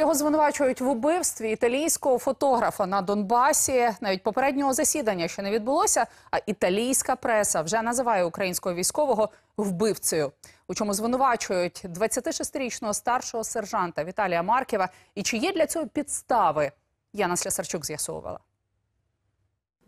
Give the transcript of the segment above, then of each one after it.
Його звинувачують в убивстві італійського фотографа на Донбасі. Навіть попереднього засідання ще не відбулося. А італійська преса вже називає українського військового вбивцею. У чому звинувачують 26-річного старшого сержанта Віталія Марківа. І чи є для цього підстави? Яна Слясарчук з'ясовувала.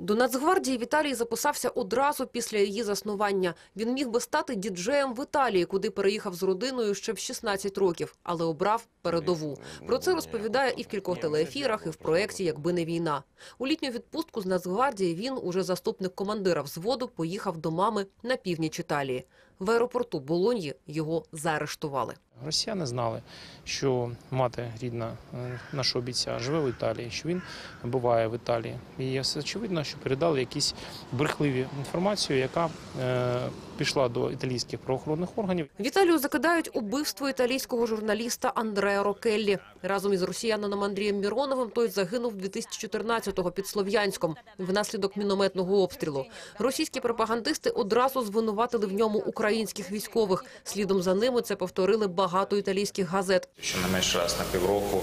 До Нацгвардії Віталій записався одразу після її заснування. Він міг би стати діджеєм в Італії, куди переїхав з родиною ще в 16 років, але обрав передову. Про це розповідає і в кількох телеефірах, і в проєкті «Якби не війна». У літню відпустку з Нацгвардії він, уже заступник командира взводу, поїхав до мами на північ Італії. В аеропорту Болоньї його заарештували. Росіяни знали, що мати рідна е, нашого бійця живе в Італії, що він буває в Італії. І очевидно, що передали якісь брехливі інформацію, яка е, пішла до італійських правоохоронних органів. Віталію закидають убивство італійського журналіста Андреа Рокеллі. Разом із росіянином Андрієм Міроновим той загинув 2014-го під Слов'янськом внаслідок мінометного обстрілу. Російські пропагандисти одразу звинуватили в ньому українських військових. Слідом за ними це повторили багато італійських газет. Щонайменше раз на півроку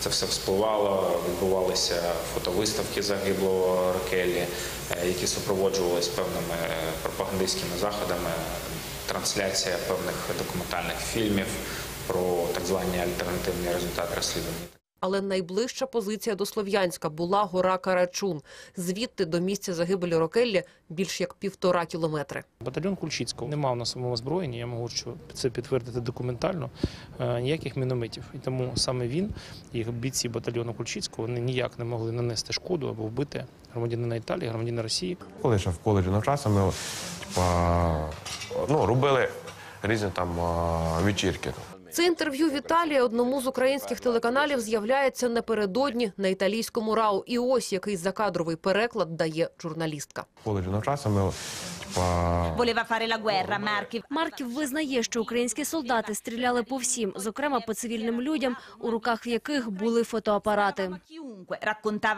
це все вспливало, відбувалися фотовиставки загиблого Рокелі, е, які супроводжувалися певними е, пропагандистськими заходами, трансляція певних документальних фільмів про так звані альтернативні результати розслідування. Але найближча позиція до Слов'янська була гора Карачун. Звідти до місця загибелі Рокеллі більш як півтора кілометри. Батальйон Кульчицького не мав на своєму озброєнні, я можу що це підтвердити документально, е, ніяких мінометів. І тому саме він і бійці батальйону Кульчицького вони ніяк не могли нанести шкоду або вбити громадянина Італії, громадянина Росії. Коли ще в коледжі навчався, ми типа, ну, робили різні там вечірки. Це інтерв'ю Віталія одному з українських телеканалів з'являється напередодні на італійському РАУ. І ось який закадровий переклад дає журналістка. В коледжі навчався, ми типа, Voleva fare la guerra, Marchi. Марків визнає, що українські солдати стріляли по всім, зокрема по цивільним людям, у руках в яких були фотоапарати.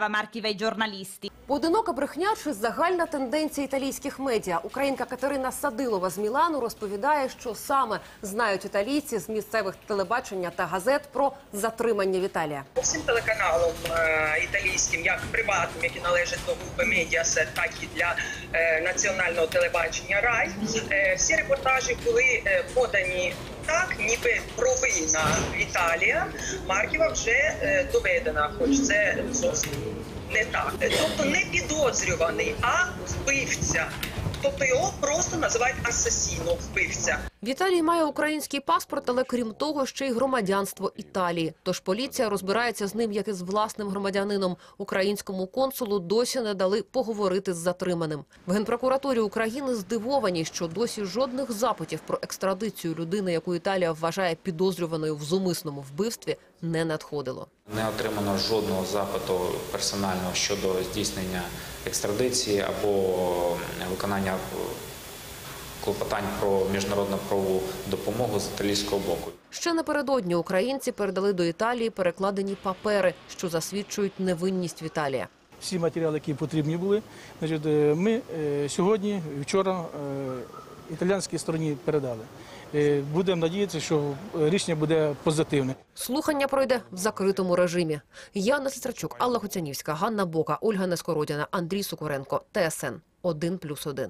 Marchi ai giornalisti. Поодинока брехня чи загальна тенденція італійських медіа. Українка Катерина Садилова з Мілану розповідає, що саме знають італійці з місцевих телебачення та газет про затримання Віталія. По всім телеканалам е, італійським, як приватним, які належать до групи Медіасет, так і для е, національного телебачення Рай, е, всі репортажі були подані так, ніби провина Віталія Марківа вже доведена, хоч це зовсім не так. Тобто не підозрюваний, а вбивця. Тобто його просто називають асасіно, вбивця. Віталій має український паспорт, але крім того, ще й громадянство Італії. Тож поліція розбирається з ним як із власним громадянином. Українському консулу досі не дали поговорити з затриманим. В генпрокуратурі України здивовані, що досі жодних запитів про екстрадицію людини, яку Італія вважає підозрюваною в зумисному вбивстві, не надходило. Не отримано жодного запиту персонального щодо здійснення екстрадиції або виконання клопотань про міжнародну правову допомогу з італійського боку. Ще напередодні українці передали до Італії перекладені папери, що засвідчують невинність Віталія. всі матеріали, які потрібні були. Значить, е, ми е, сьогодні, вчора, е, італійській стороні передали. Будемо надіятися, що рішення буде позитивне. Слухання пройде в закритому режимі. Яна Сестрачук, Алла Хоцянівська, Ганна Бока, Ольга Нескородіна, Андрій Сукоренко, ТСН 1+,1.